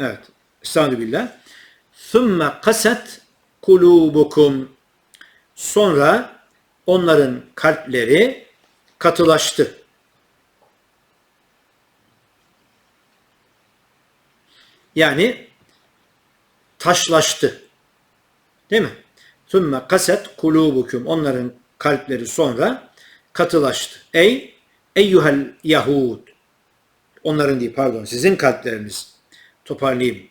Evet. Estağfirullah. Thumma kaset kulubukum. Sonra onların kalpleri katılaştı. Yani taşlaştı. Değil mi? Thumma kaset kulubukum. Onların kalpleri sonra katılaştı. Ey eyyuhel yahud. Onların değil pardon sizin kalpleriniz. Toparlayayım.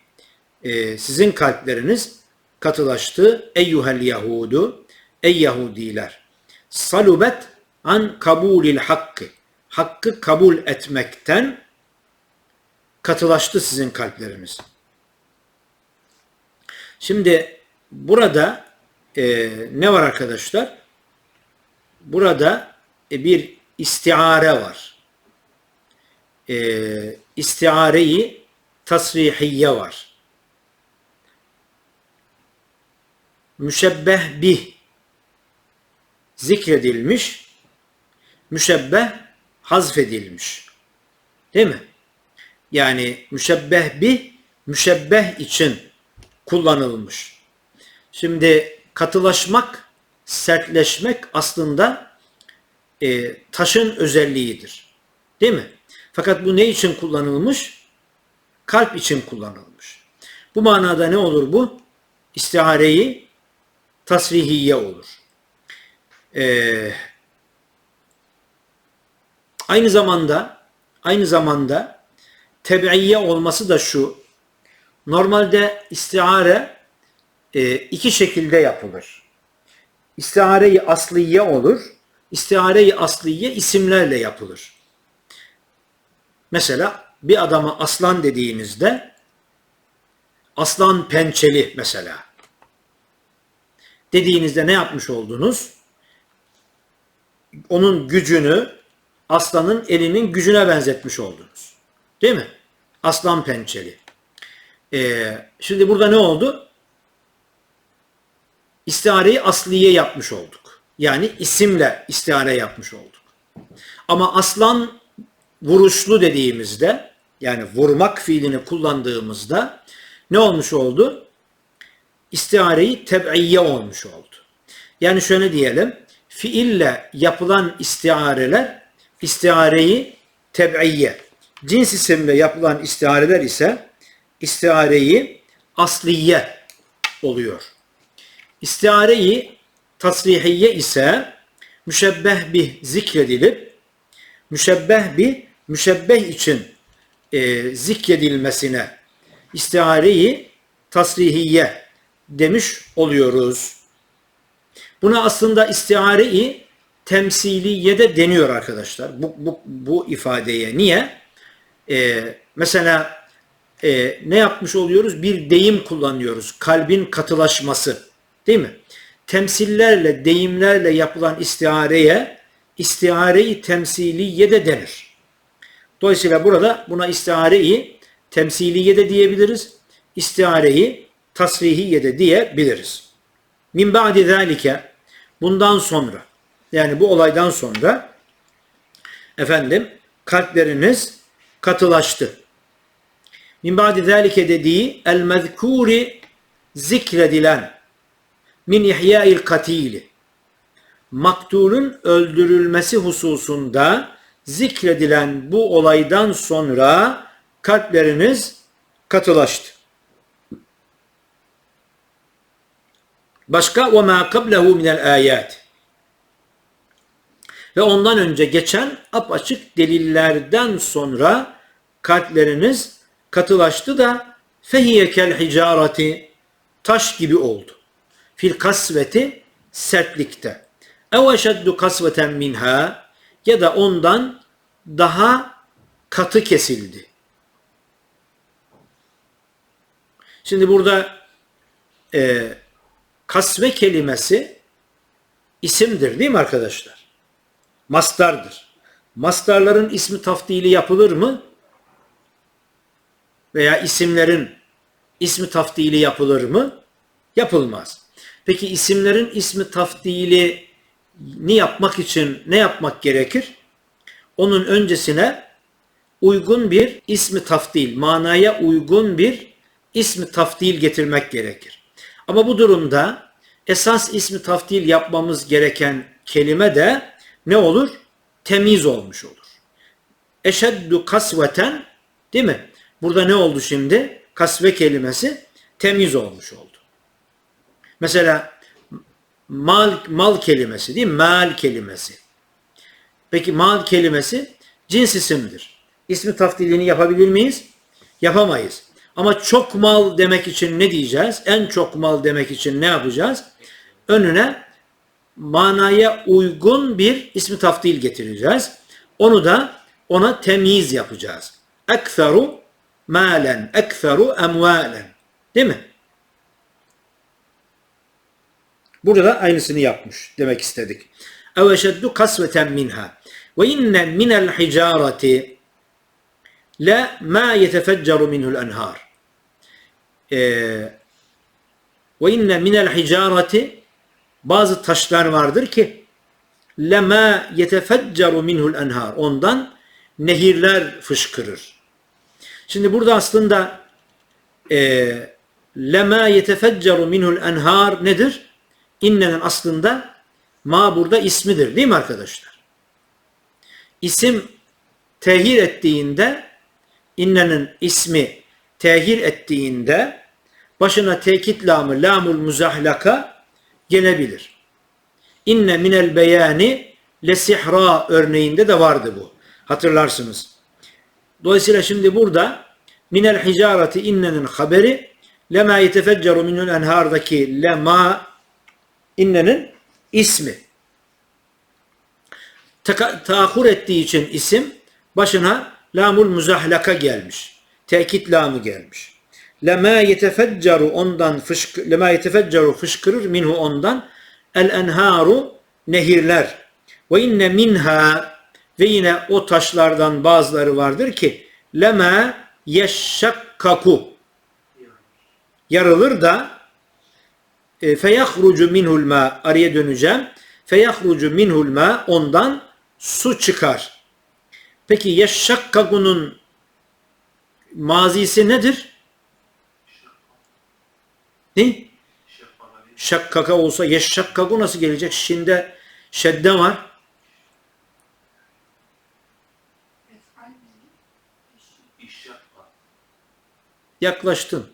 Ee, sizin kalpleriniz katılaştı. Eyyuhel yahudu. Ey Yahudiler. Salubet an kabulil hakkı. Hakkı kabul etmekten katılaştı sizin kalpleriniz. Şimdi burada e, ne var arkadaşlar? Burada e, bir istiare var. E, istiareyi tasrihiye var. Müşebbeh bih zikredilmiş, müşebbeh hazfedilmiş. Değil mi? Yani müşebbeh bih, müşebbeh için kullanılmış. Şimdi katılaşmak, sertleşmek aslında e, taşın özelliğidir. Değil mi? Fakat bu ne için kullanılmış? Kalp için kullanılmış. Bu manada ne olur bu? İstihareyi tasrihiye olur. Ee, aynı zamanda aynı zamanda tebiiye olması da şu. Normalde istiare e, iki şekilde yapılır. İstiare-i asliye olur. İstiare-i asliye isimlerle yapılır. Mesela bir adama aslan dediğinizde aslan pençeli mesela dediğinizde ne yapmış oldunuz? Onun gücünü aslanın elinin gücüne benzetmiş oldunuz. Değil mi? Aslan pençeli. Ee, şimdi burada ne oldu? İstihareyi asliye yapmış olduk. Yani isimle istihare yapmış olduk. Ama aslan vuruşlu dediğimizde yani vurmak fiilini kullandığımızda ne olmuş oldu? İstihareyi teb'iyye olmuş oldu. Yani şöyle diyelim, fiille yapılan istihareler istihareyi teb'iyye, cins isimle yapılan istihareler ise istihareyi asliye oluyor. İstihareyi tasrihiye ise müşebbeh bir zikredilip müşebbeh bir müşebbeh için e, zikredilmesine istihareyi tasrihiye demiş oluyoruz. Buna aslında istihareyi temsiliye de deniyor arkadaşlar. Bu, bu, bu ifadeye. Niye? Ee, mesela e, ne yapmış oluyoruz? Bir deyim kullanıyoruz. Kalbin katılaşması. Değil mi? Temsillerle, deyimlerle yapılan istihareye istihareyi temsiliye de denir. Dolayısıyla burada buna istihareyi temsiliye de diyebiliriz. İstihareyi tasrihiye de diyebiliriz. Min ba'di zalike bundan sonra yani bu olaydan sonra efendim kalpleriniz katılaştı. Min ba'di zalike dediği el mezkuri zikredilen min ihya'il katili maktulun öldürülmesi hususunda zikredilen bu olaydan sonra kalpleriniz katılaştı. Başka ve ma qablehu minel ayat. Ve ondan önce geçen apaçık delillerden sonra kalpleriniz katılaştı da fehiye kel hicareti taş gibi oldu. Fil kasveti sertlikte. Ev eşeddu kasveten minha ya da ondan daha katı kesildi. Şimdi burada e, kasve kelimesi isimdir değil mi arkadaşlar? Mastardır. Mastarların ismi taftili yapılır mı? Veya isimlerin ismi taftili yapılır mı? Yapılmaz. Peki isimlerin ismi taftili ni yapmak için ne yapmak gerekir? Onun öncesine uygun bir ismi taftil, manaya uygun bir ismi tafdil getirmek gerekir. Ama bu durumda esas ismi tafdil yapmamız gereken kelime de ne olur? Temiz olmuş olur. Eşeddu kasveten değil mi? Burada ne oldu şimdi? Kasve kelimesi temiz olmuş oldu. Mesela mal mal kelimesi değil mi? Mal kelimesi. Peki mal kelimesi cins isimdir. İsmi tafdilini yapabilir miyiz? Yapamayız. Ama çok mal demek için ne diyeceğiz? En çok mal demek için ne yapacağız? Önüne manaya uygun bir ismi tafdil getireceğiz. Onu da ona temyiz yapacağız. Ekferu malen, ekferu emvalen. Değil mi? Burada da aynısını yapmış demek istedik. Ev eşeddu kasveten minha. Ve inne minel hicareti la ma yetefecceru minhul enhar. Ee, ve inne minel hicareti bazı taşlar vardır ki lema yetefecceru minhul enhar. Ondan nehirler fışkırır. Şimdi burada aslında e, lema yetefecceru minhul enhar nedir? İnnenin aslında ma burada ismidir değil mi arkadaşlar? İsim tehir ettiğinde innenin ismi tehir ettiğinde başına tekit lamı lamul muzahlaka gelebilir. İnne minel beyani lesihra örneğinde de vardı bu. Hatırlarsınız. Dolayısıyla şimdi burada minel hicareti innenin haberi lema yetefecceru minul enhardaki lema innenin ismi. Taahhur ettiği için isim başına lamul muzahlaka gelmiş. Tekit lamı gelmiş. Lema yetefeccaru ondan fışk lema yetefeccaru fışkırır minhu ondan el enharu nehirler. Ve inne minha ve yine o taşlardan bazıları vardır ki lema yeşşakkaku yarılır da e, feyahrucu minhul ma araya döneceğim. Feyahrucu minhul ma ondan su çıkar. Peki yeşşakkakunun mazisi nedir? Ne? Şakkaka olsa yeşşakkaku nasıl gelecek? Şimdi şedde var. Yaklaştın.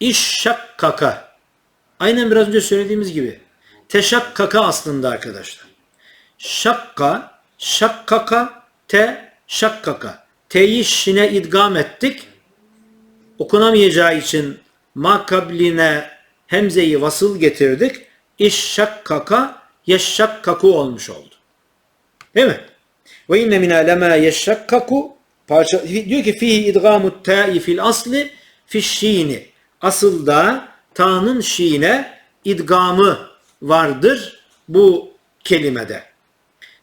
İş şakkaka. Aynen biraz önce söylediğimiz gibi. Teşakkaka aslında arkadaşlar. Şakka, şakkaka, te, şakkaka. T'yi şine idgam ettik. Okunamayacağı için makabline hemzeyi vasıl getirdik. İş şakkaka, yeşşakkaku olmuş oldu. Değil mi? Ve inne minâ lemâ yeşşakkaku parça, diyor ki fihi idgamut ta'i fil asli fişşini. Asılda ta'nın şiine idgamı vardır bu kelimede.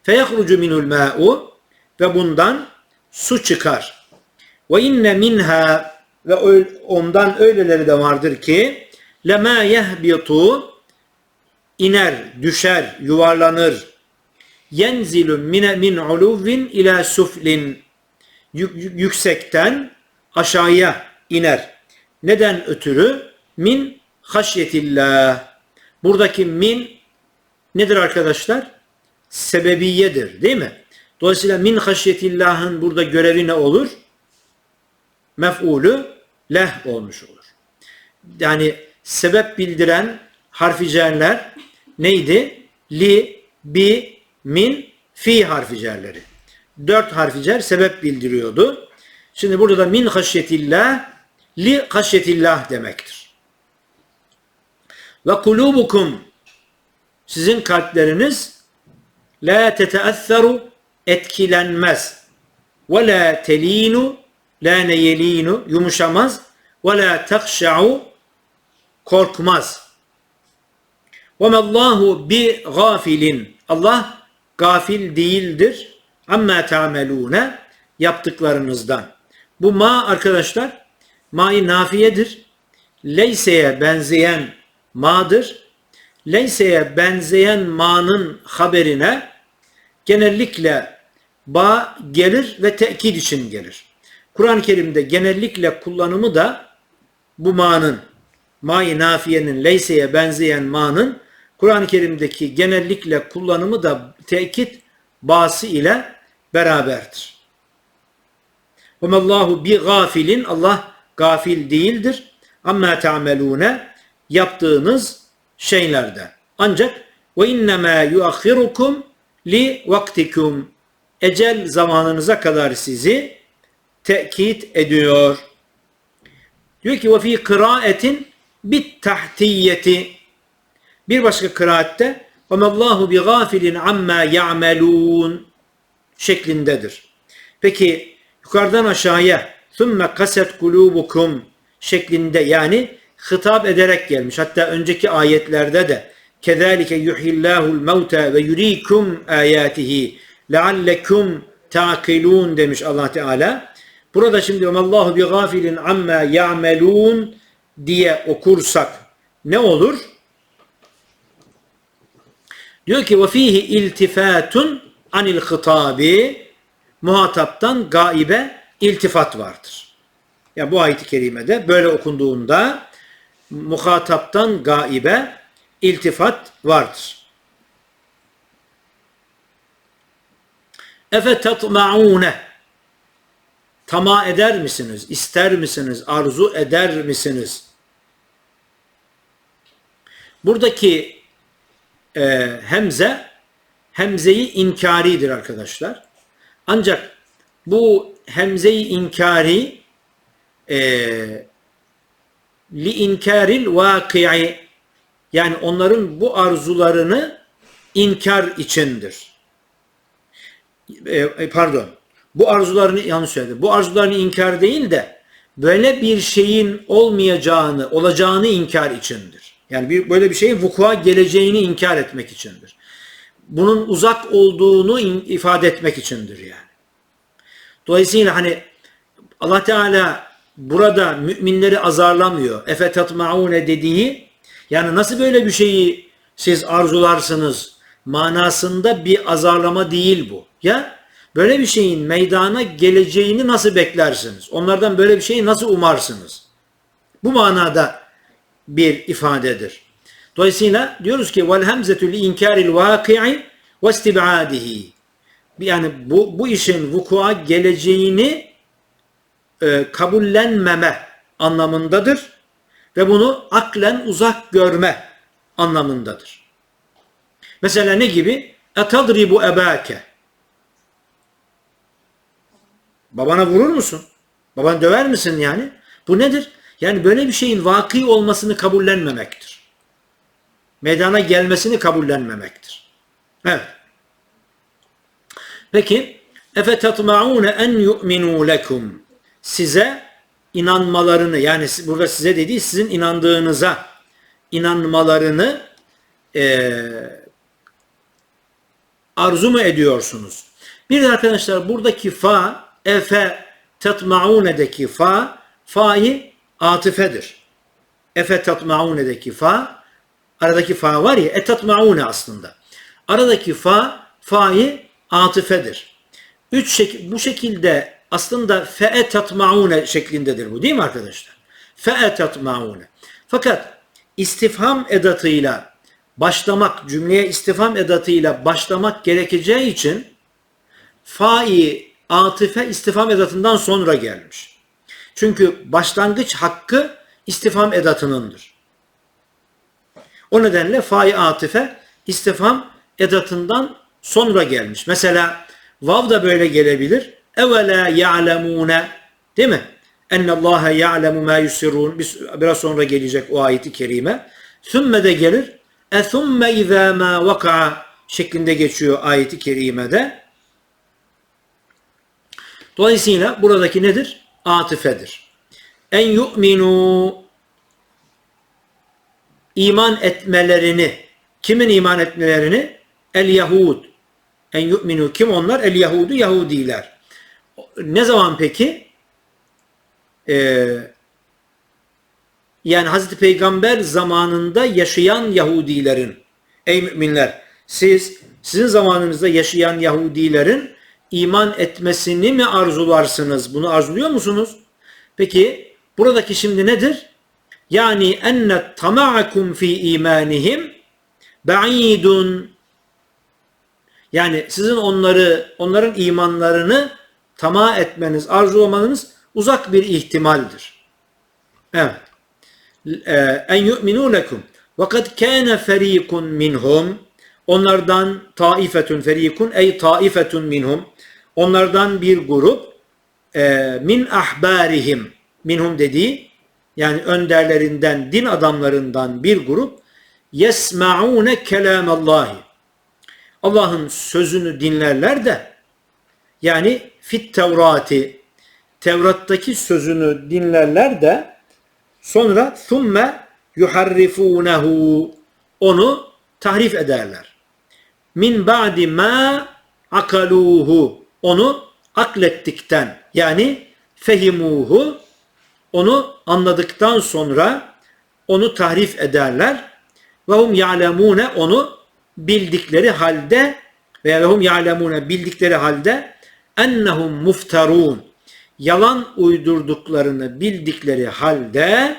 Feyahrucu minul ma'u ve bundan su çıkar. Ve inne minha ve ondan öyleleri de vardır ki lema yehbitu iner, düşer, yuvarlanır. Yenzilu mine min uluvin ila suflin yüksekten aşağıya iner. Neden ötürü? Min haşyetillah. Buradaki min nedir arkadaşlar? Sebebiyedir değil mi? Dolayısıyla min haşyetillahın burada görevi ne olur? Mef'ulü leh olmuş olur. Yani sebep bildiren harfi cerler neydi? Li, bi, min, fi harfi cerleri. Dört harfi cer sebep bildiriyordu. Şimdi burada da min haşyetillah li haşyetillah demektir. Ve kulubukum sizin kalpleriniz la teteasseru etkilenmez. Ve la telinu la neyelinu yumuşamaz. Ve la takşa'u korkmaz. Ve mallahu bi gafilin. Allah gafil değildir. Amma ta'melune yaptıklarınızdan. Bu ma arkadaşlar Ma'yı nafiyedir. Leyse'ye benzeyen ma'dır. Leyse'ye benzeyen ma'nın haberine genellikle ba gelir ve tekit için gelir. Kur'an-ı Kerim'de genellikle kullanımı da bu ma'nın, ma-i nafiyenin leyseye benzeyen ma'nın Kur'an-ı Kerim'deki genellikle kullanımı da tekit bası ile beraberdir. Ve bi gafilin Allah gafil değildir. Amma ta'melune yaptığınız şeylerde. Ancak ve innema yuakhirukum li vaktikum ecel zamanınıza kadar sizi tekit ediyor. Diyor ki ve fi kıraatin bit tahtiyeti bir başka kıraatte ve Allahu bi gafilin amma ya'melun şeklindedir. Peki yukarıdan aşağıya thumme kaset kulubukum şeklinde yani hitap ederek gelmiş. Hatta önceki ayetlerde de kezalike yuhillahul mevta ve yurikum ayatihi leallekum taqilun demiş Allah Teala. Burada şimdi Allahu bi gafilin amma ya'melun diye okursak ne olur? Diyor ki ve fihi iltifatun anil hitabi muhataptan gaibe iltifat vardır. Ya yani bu ayet-i kerimede böyle okunduğunda muhataptan gaibe iltifat vardır. Efe tatma'une Tama eder misiniz? İster misiniz? Arzu eder misiniz? Buradaki e, hemze hemzeyi inkaridir arkadaşlar. Ancak bu hemzeyi inkari e, li inkaril vaki'i yani onların bu arzularını inkar içindir. E, pardon. Bu arzularını yanlış söyledim. Bu arzularını inkar değil de böyle bir şeyin olmayacağını, olacağını inkar içindir. Yani bir, böyle bir şeyin vukua geleceğini inkar etmek içindir. Bunun uzak olduğunu ifade etmek içindir yani. Dolayısıyla hani Allah Teala burada müminleri azarlamıyor. Efe tatmaune dediği yani nasıl böyle bir şeyi siz arzularsınız manasında bir azarlama değil bu. Ya böyle bir şeyin meydana geleceğini nasıl beklersiniz? Onlardan böyle bir şeyi nasıl umarsınız? Bu manada bir ifadedir. Dolayısıyla diyoruz ki vel hemzetü li inkaril vaki'i ve istibadihi. Yani bu, bu işin vukua geleceğini e, kabullenmeme anlamındadır ve bunu aklen uzak görme anlamındadır. Mesela ne gibi? Etadribu ebake. Babana vurur musun? Babanı döver misin yani? Bu nedir? Yani böyle bir şeyin vaki olmasını kabullenmemektir. Meydana gelmesini kabullenmemektir. Evet. Peki efe tatma'une en yu'minu lekum size inanmalarını yani burada size dediği sizin inandığınıza inanmalarını e, arzu mu ediyorsunuz? Bir de arkadaşlar buradaki fa efe tatma'une'deki fa fa'yı atıfedir. Efe tatma'une'deki fa aradaki fa var ya etatma'une aslında. Aradaki fa fa'yı atıfedir. Üç şek bu şekilde aslında fe'e tatmaune şeklindedir bu değil mi arkadaşlar? Fe'e tatmaune. Fakat istifham edatıyla başlamak, cümleye istifham edatıyla başlamak gerekeceği için fa'i atife istifham edatından sonra gelmiş. Çünkü başlangıç hakkı istifham edatınındır. O nedenle fa'i atife istifham edatından sonra gelmiş. Mesela vav da böyle gelebilir. Evela ya'lemune değil mi? Enne Allah ya'lemu ma yusirun. Biraz sonra gelecek o ayeti kerime. Sümme de gelir. E thumme izâ ma vaka'a şeklinde geçiyor ayeti kerimede. Dolayısıyla buradaki nedir? Atifedir. En yu'minu iman etmelerini kimin iman etmelerini? El Yahud. En yu'minu kim onlar? El Yahudu Yahudiler. Ne zaman peki? Ee, yani Hazreti Peygamber zamanında yaşayan Yahudilerin ey müminler siz sizin zamanınızda yaşayan Yahudilerin iman etmesini mi arzularsınız? Bunu arzuluyor musunuz? Peki buradaki şimdi nedir? Yani enne tama'akum fi imanihim ba'idun yani sizin onları onların imanlarını tamah etmeniz, arzulamanız uzak bir ihtimaldir. Evet. Ee, en yu'minu lekum ve kad kana ferikun minhum onlardan taifetun ferikun ey taifetun minhum onlardan bir grup e, min ahbarihim minhum dediği yani önderlerinden din adamlarından bir grup yesmaune kelamallahi Allah'ın sözünü dinlerler de yani fit Tevrati Tevrat'taki sözünü dinlerler de sonra thumme yuharrifunehu onu tahrif ederler. Min ba'di ma akaluhu onu aklettikten yani fehimuhu onu anladıktan sonra onu tahrif ederler ve hum ya'lemune onu bildikleri halde veya ya'lemune bildikleri halde ennehum muftarun yalan uydurduklarını bildikleri halde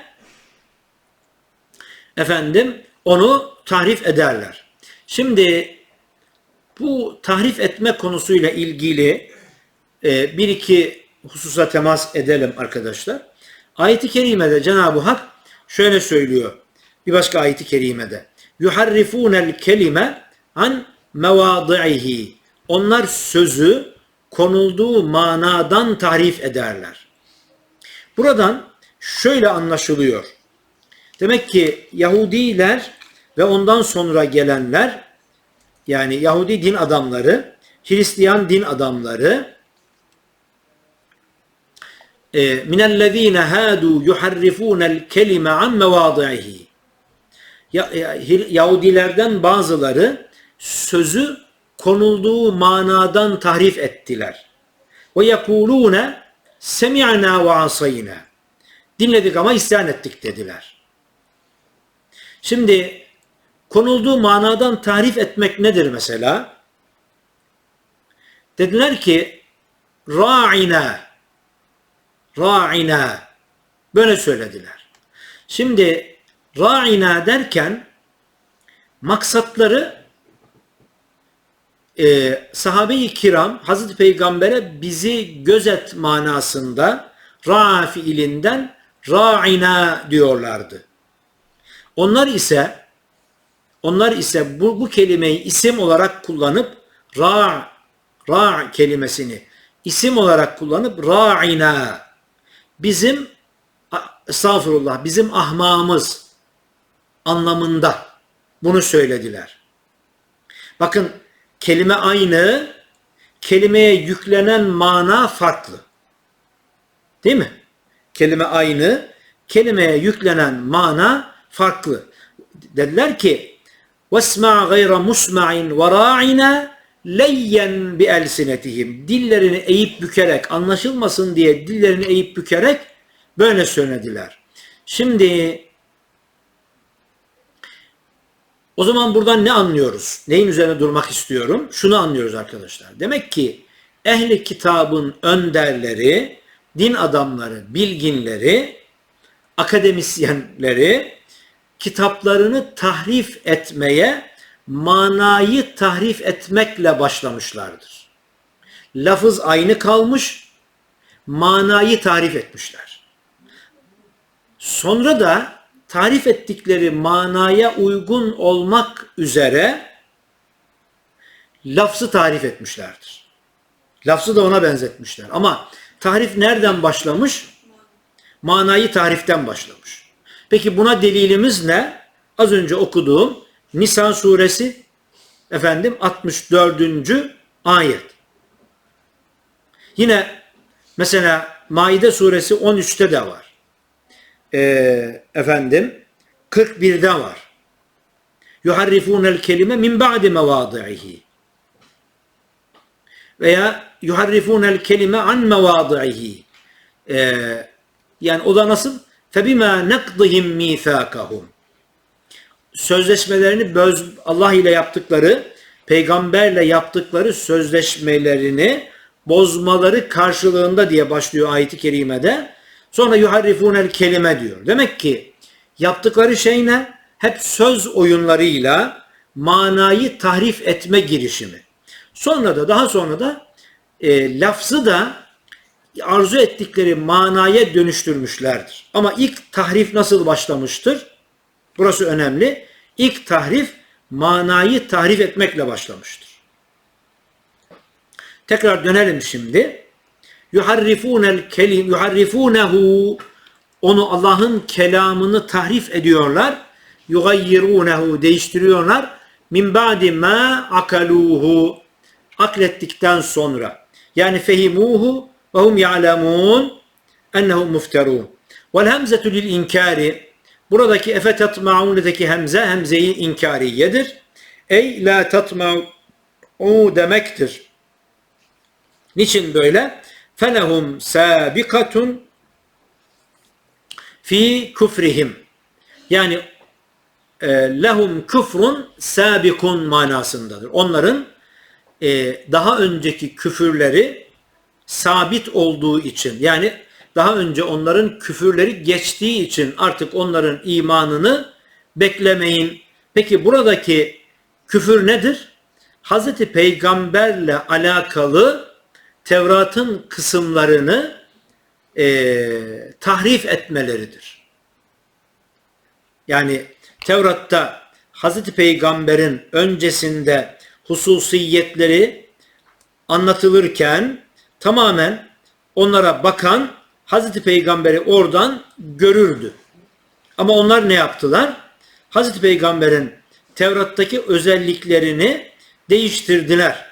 efendim onu tahrif ederler. Şimdi bu tahrif etme konusuyla ilgili e, bir iki hususa temas edelim arkadaşlar. Ayet-i kerimede Cenab-ı Hak şöyle söylüyor. Bir başka ayet-i kerimede. Yuharrifunel kelime an mevadi'ihi. Onlar sözü konulduğu manadan tahrif ederler. Buradan şöyle anlaşılıyor. Demek ki Yahudiler ve ondan sonra gelenler yani Yahudi din adamları, Hristiyan din adamları e, minellezine hadu yuharrifunel kelime an mevadihi Yahudilerden bazıları sözü konulduğu manadan tahrif ettiler. Ve yekulune semi'na ve asayna. Dinledik ama isyan ettik dediler. Şimdi konulduğu manadan tahrif etmek nedir mesela? Dediler ki ra'ina ra'ina böyle söylediler. Şimdi ra'ina derken maksatları e, sahabe-i kiram Hazreti Peygamber'e bizi gözet manasında ra fiilinden ra'ina diyorlardı. Onlar ise onlar ise bu, bu kelimeyi isim olarak kullanıp ra ra kelimesini isim olarak kullanıp ra'ina bizim estağfurullah bizim ahmamız anlamında bunu söylediler. Bakın kelime aynı, kelimeye yüklenen mana farklı. Değil mi? Kelime aynı, kelimeye yüklenen mana farklı. Dediler ki وَاسْمَعْ غَيْرَ مُسْمَعٍ وَرَاعِنَا leyyen bi elsinetihim. Dillerini eğip bükerek, anlaşılmasın diye dillerini eğip bükerek böyle söylediler. Şimdi o zaman buradan ne anlıyoruz? Neyin üzerine durmak istiyorum? Şunu anlıyoruz arkadaşlar. Demek ki ehli kitabın önderleri, din adamları, bilginleri, akademisyenleri kitaplarını tahrif etmeye, manayı tahrif etmekle başlamışlardır. Lafız aynı kalmış, manayı tarif etmişler. Sonra da tarif ettikleri manaya uygun olmak üzere lafzı tarif etmişlerdir. Lafzı da ona benzetmişler. Ama tarif nereden başlamış? Manayı tariften başlamış. Peki buna delilimiz ne? Az önce okuduğum Nisan suresi efendim 64. ayet. Yine mesela Maide suresi 13'te de var e, efendim 41'de var. Yuharrifunel kelime min ba'di mevadi'ihi. Veya yuharrifunel kelime an mevadi'ihi. E, yani o da nasıl? Febima nakdihim mithakahum. Sözleşmelerini böz, Allah ile yaptıkları, peygamberle yaptıkları sözleşmelerini bozmaları karşılığında diye başlıyor ayeti kerimede. Sonra yuharrifunel kelime diyor. Demek ki yaptıkları şey ne? Hep söz oyunlarıyla manayı tahrif etme girişimi. Sonra da daha sonra da e, lafzı da arzu ettikleri manaya dönüştürmüşlerdir. Ama ilk tahrif nasıl başlamıştır? Burası önemli. İlk tahrif manayı tahrif etmekle başlamıştır. Tekrar dönelim şimdi. Yuharrifunel kelim yuharrifunehu onu Allah'ın kelamını tahrif ediyorlar. Yugayyirunehu değiştiriyorlar. Min ba'di ma akaluhu aklettikten sonra. Yani fehimuhu ve hum ya'lemun ennehu mufterun. Vel hemzetu lil inkari buradaki efe tatma'un'daki hemze hemzeyi inkariyedir. Ey la tatma'u demektir. Niçin böyle? Felehum sabikatun fi küfrihim. Yani e, lehum küfrun sabikun manasındadır. Onların e, daha önceki küfürleri sabit olduğu için yani daha önce onların küfürleri geçtiği için artık onların imanını beklemeyin. Peki buradaki küfür nedir? Hazreti Peygamberle alakalı Tevrat'ın kısımlarını e, tahrif etmeleridir. Yani Tevrat'ta Hazreti Peygamber'in öncesinde hususiyetleri anlatılırken tamamen onlara bakan Hazreti Peygamber'i oradan görürdü. Ama onlar ne yaptılar? Hazreti Peygamber'in Tevrat'taki özelliklerini değiştirdiler.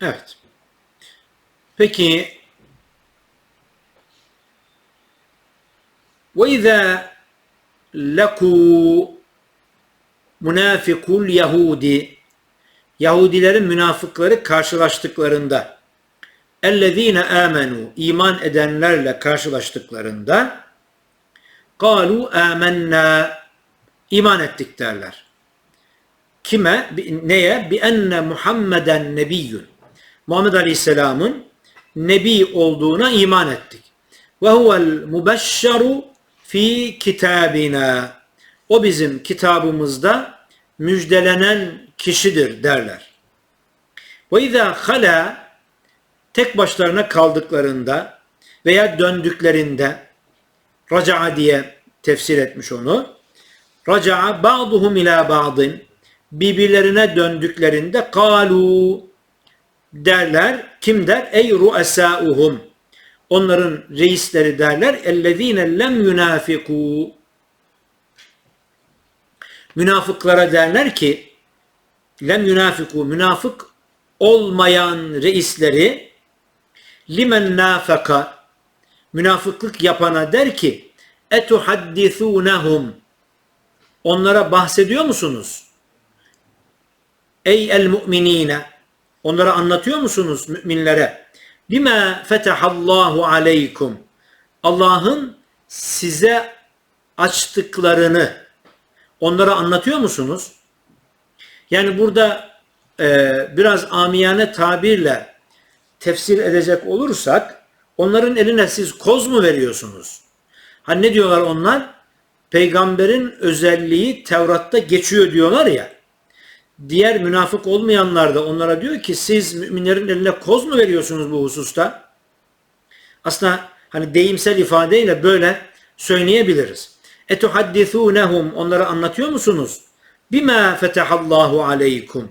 Evet. Peki izâ lekû münafikul Yahudi Yahudilerin münafıkları karşılaştıklarında ellezîne amenu iman edenlerle karşılaştıklarında kalu amennâ iman ettik derler. Kime? Neye? Enne Muhammeden nebiyyün. Muhammed Aleyhisselam'ın nebi olduğuna iman ettik. Ve huvel mubeşşeru fi kitabina. O bizim kitabımızda müjdelenen kişidir derler. Ve izâ hala tek başlarına kaldıklarında veya döndüklerinde raca'a diye tefsir etmiş onu. Raca'a ba'duhum ila ba'din birbirlerine döndüklerinde kalu derler. Kim der? Ey ruesauhum. Onların reisleri derler. Ellezine lem yunafiku. Münafıklara derler ki lem yunafiku münafık olmayan reisleri limen nafaka münafıklık yapana der ki etuhaddithunahum onlara bahsediyor musunuz? Ey el mu'minine Onlara anlatıyor musunuz müminlere? Bima fetahallahu aleykum. Allah'ın size açtıklarını onlara anlatıyor musunuz? Yani burada e, biraz amiyane tabirle tefsir edecek olursak onların eline siz koz mu veriyorsunuz? Hani ne diyorlar onlar? Peygamberin özelliği Tevrat'ta geçiyor diyorlar ya diğer münafık olmayanlar da onlara diyor ki siz müminlerin eline koz mu veriyorsunuz bu hususta? Aslında hani deyimsel ifadeyle böyle söyleyebiliriz. Etuhaddithunehum onlara anlatıyor musunuz? Bima fetahallahu aleykum.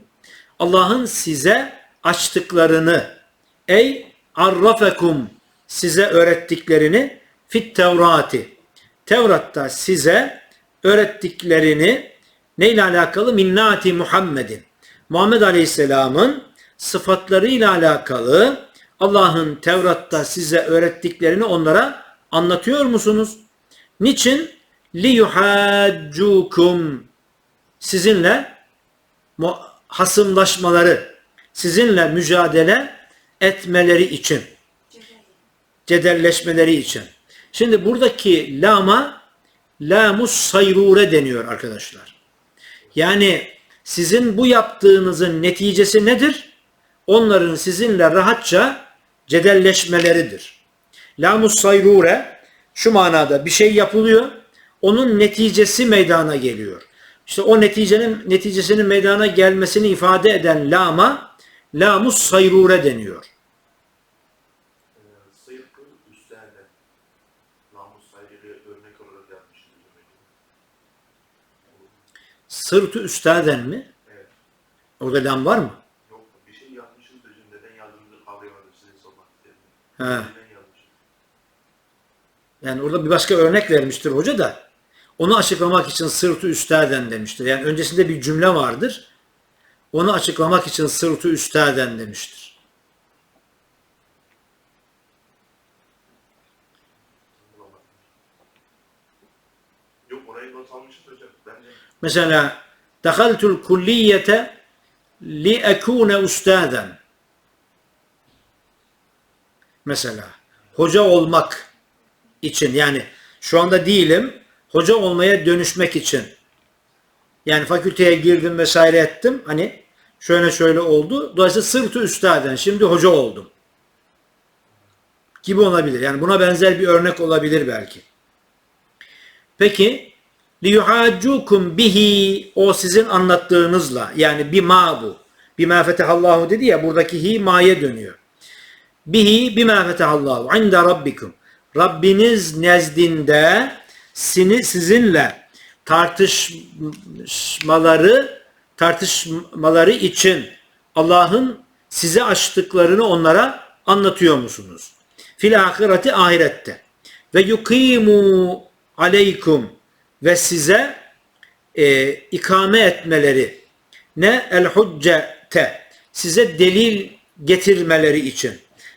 Allah'ın size açtıklarını ey arrafekum size öğrettiklerini fit Tevrati. Tevrat'ta size öğrettiklerini neyle alakalı? Minnati Muhammedin. Muhammed Aleyhisselam'ın sıfatlarıyla alakalı Allah'ın Tevrat'ta size öğrettiklerini onlara anlatıyor musunuz? Niçin? Li yuhaccukum sizinle hasımlaşmaları, sizinle mücadele etmeleri için, cedelleşmeleri için. Şimdi buradaki lama lamus sayrure deniyor arkadaşlar. Yani sizin bu yaptığınızın neticesi nedir? Onların sizinle rahatça cedelleşmeleridir. Lamus sayrure şu manada bir şey yapılıyor. Onun neticesi meydana geliyor. İşte o neticenin neticesinin meydana gelmesini ifade eden lama lamus sayrure deniyor. Ee, Sıyrıklı üstlerde namus saygıyı örnek olarak yapmıştır demek. Sırtı üstaden mi? Evet. Orada lam var mı? Yok bir şey yapmışız da şimdi neden yazdığımızı kavrayamadım size sormak istedim. He. Yazmışız? Yani orada bir başka örnek vermiştir hoca da. Onu açıklamak için sırtı üstaden demiştir. Yani öncesinde bir cümle vardır. Onu açıklamak için sırtı üstaden demiştir. Mesela dahaltul kulliyete li ekune ustaden. Mesela hoca olmak için yani şu anda değilim hoca olmaya dönüşmek için. Yani fakülteye girdim vesaire ettim. Hani şöyle şöyle oldu. Dolayısıyla sırtı üstaden şimdi hoca oldum. Gibi olabilir. Yani buna benzer bir örnek olabilir belki. Peki liyuhaccukum bihi o sizin anlattığınızla yani bima bu. Bima fetehallahu dedi ya buradaki hi ma'ye dönüyor. Bihi bima fetehallahu inde rabbikum. Rabbiniz nezdinde sini sizinle tartışmaları tartışmaları için Allah'ın size açtıklarını onlara anlatıyor musunuz? Fil ahireti ahirette. Ve yukimu aleykum ve size e, ikame etmeleri ne el huccete size delil getirmeleri için.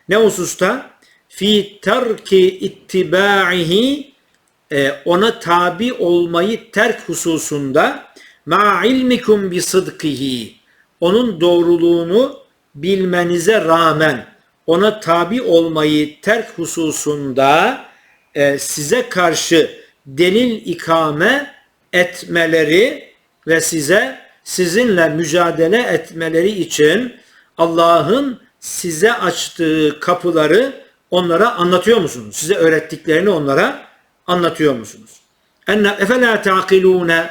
Ne hususta? Fi terki ittiba'ihi e, ona tabi olmayı terk hususunda ma ilmikum bi sıdkihi onun doğruluğunu bilmenize rağmen ona tabi olmayı terk hususunda e, size karşı delil ikame etmeleri ve size sizinle mücadele etmeleri için Allah'ın size açtığı kapıları onlara anlatıyor musunuz? Size öğrettiklerini onlara anlatıyor musunuz? Enne efela taqilune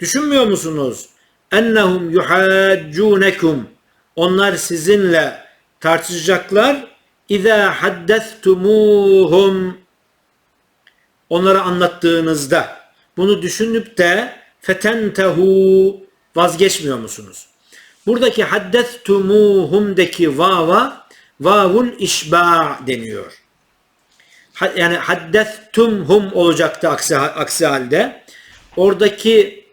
düşünmüyor musunuz? Ennehum yuhaccunekum onlar sizinle tartışacaklar. İza haddestumuhum onlara anlattığınızda bunu düşünüp de fetentehu vazgeçmiyor musunuz? Buradaki haddestumuhum'deki vava vavul işba deniyor. Yani haddestumhum olacaktı aksi, aksi halde. Oradaki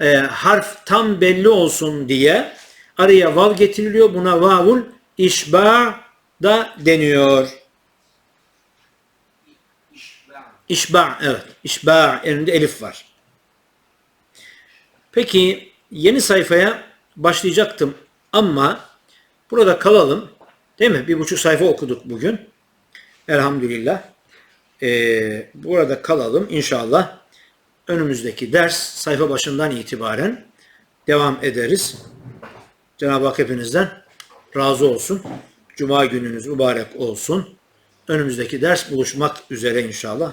e, harf tam belli olsun diye araya vav getiriliyor. Buna vavul işba da deniyor. İşba evet. İşba elinde elif var. Peki yeni sayfaya başlayacaktım ama burada kalalım. Değil mi? Bir buçuk sayfa okuduk bugün. Elhamdülillah. Ee, burada kalalım inşallah. Önümüzdeki ders sayfa başından itibaren devam ederiz. Cenab-ı Hak hepinizden razı olsun. Cuma gününüz mübarek olsun. Önümüzdeki ders buluşmak üzere inşallah.